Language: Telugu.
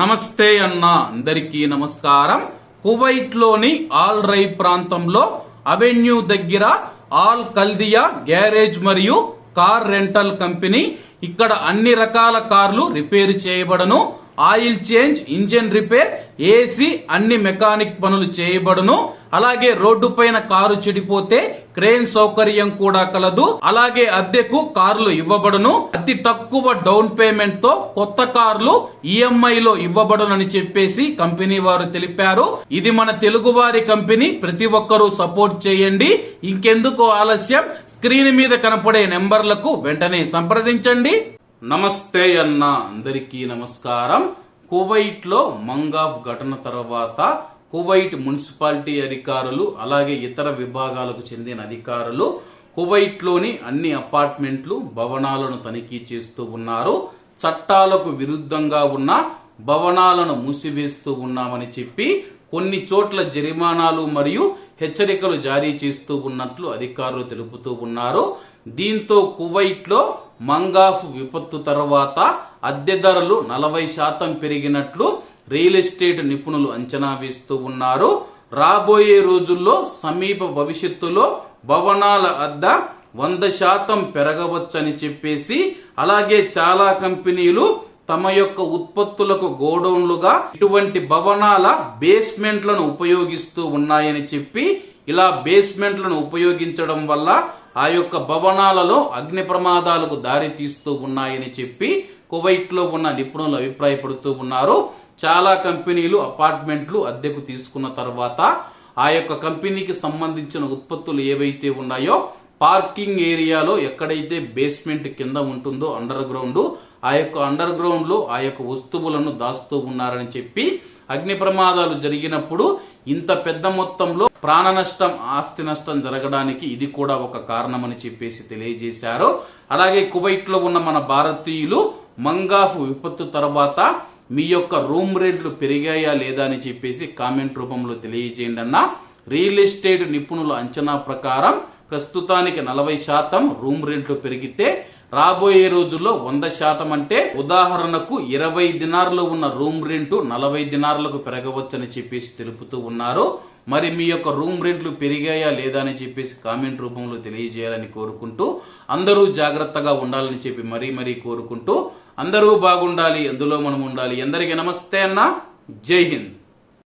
నమస్తే అన్న అందరికీ నమస్కారం. కువైట్లోని ఆల్ రై ప్రాంతంలో అవెన్యూ దగ్గర ఆల్ కల్దియా గ్యారేజ్ మరియు కార్ రెంటల్ కంపెనీ ఇక్కడ అన్ని రకాల కార్లు repair చేయబడను. Oil change engine repair AC అన్ని మెకానిక్ పనులు చేయబడును. అలాగే రోడ్డు పైన కారు చెడిపోతే క్రేన్ సౌకర్యం కూడా కలదు. అలాగే అద్దెకు కార్లు ఇవ్వబడును. అతి తక్కువ డౌన్ పేమెంట్తో కొత్త కార్లు ఈఎంఐ లో ఇవ్వబడునని చెప్పేసి కంపెనీ వారు తెలిపారు. ఇది మన తెలుగు వారి కంపెనీ. ప్రతి ఒక్కరూ సపోర్ట్ చేయండి. ఇంకెందుకు ఆలస్యం? స్క్రీన్ మీద కనపడే నెంబర్లకు వెంటనే సంప్రదించండి. నమస్తే అన్న అందరికీ నమస్కారం. కువైట్లో మంగాఫ్ ఘటన తర్వాత కువైట్ మున్సిపాలిటీ అధికారులు అలాగే ఇతర విభాగాలకు చెందిన అధికారులు కువైట్లోని అన్ని అపార్ట్మెంట్లు భవనాలను తనిఖీ చేస్తూ ఉన్నారు. చట్టాలకు విరుద్ధంగా ఉన్న భవనాలను మూసివేస్తూ ఉన్నామని చెప్పి కొన్ని చోట్ల జరిమానాలు మరియు హెచ్చరికలు జారీ చేస్తూ ఉన్నట్లు అధికారులు తెలుపుతూ ఉన్నారు. దీంతో కువైట్లో మంగాఫ్ విపత్తు తర్వాత అద్దె ధరలు నలభై శాతం పెరిగినట్లు రియల్ ఎస్టేట్ నిపుణులు అంచనా వేస్తూ ఉన్నారు. రాబోయే రోజుల్లో సమీప భవిష్యత్తులో భవనాల అద్ద వంద శాతం పెరగవచ్చని చెప్పేసి అలాగే చాలా కంపెనీలు తమ యొక్క ఉత్పత్తులకు గోడౌన్లుగా ఇటువంటి భవనాల బేస్మెంట్లను ఉపయోగిస్తూ ఉన్నాయని చెప్పి ఇలా బేస్మెంట్లను ఉపయోగించడం వల్ల ఆ యొక్క భవనాలలో అగ్ని ప్రమాదాలకు దారి తీస్తూ ఉన్నాయని చెప్పి కువైట్లో ఉన్న నిపుణులు అభిప్రాయపడుతూ ఉన్నారు. చాలా కంపెనీలు అపార్ట్మెంట్లు అద్దెకు తీసుకున్న తర్వాత ఆ యొక్క కంపెనీకి సంబంధించిన ఉత్పత్తులు ఏవైతే ఉన్నాయో పార్కింగ్ ఏరియాలో ఎక్కడైతే బేస్మెంట్ కింద ఉంటుందో అండర్ గ్రౌండ్ ఆ యొక్క అండర్ గ్రౌండ్లో ఆ యొక్క వస్తువులను దాస్తూ ఉన్నారని చెప్పి అగ్ని ప్రమాదాలు జరిగినప్పుడు ఇంత పెద్ద మొత్తంలో ప్రాణ నష్టం ఆస్తి నష్టం జరగడానికి ఇది కూడా ఒక కారణమని చెప్పేసి తెలియజేశారు. అలాగే కువైట్లో ఉన్న మన భారతీయులు మంగాఫ్ విపత్తు తర్వాత మీ యొక్క రూమ్ రేట్లు పెరిగాయా లేదా అని చెప్పేసి కామెంట్ రూపంలో తెలియజేయండి అన్న. రియల్ ఎస్టేట్ నిపుణుల అంచనా ప్రకారం ప్రస్తుతానికి నలభై శాతం రూమ్ రెంట్లు పెరిగితే రాబోయే రోజుల్లో వంద శాతం అంటే ఉదాహరణకు ఇరవై దినార్లు ఉన్న రూమ్ రెంట్ నలభై దినార్లకు పెరగవచ్చని చెప్పేసి తెలుపుతూ ఉన్నారు. మరి మీ యొక్క రూమ్ రెంట్లు పెరిగాయా లేదా అని చెప్పేసి కామెంట్ రూపంలో తెలియజేయాలని కోరుకుంటూ అందరూ జాగ్రత్తగా ఉండాలని చెప్పి మరీ మరీ కోరుకుంటూ అందరూ బాగుండాలి అందులో మనం ఉండాలి. అందరికీ నమస్తే అన్న. జై హింద్.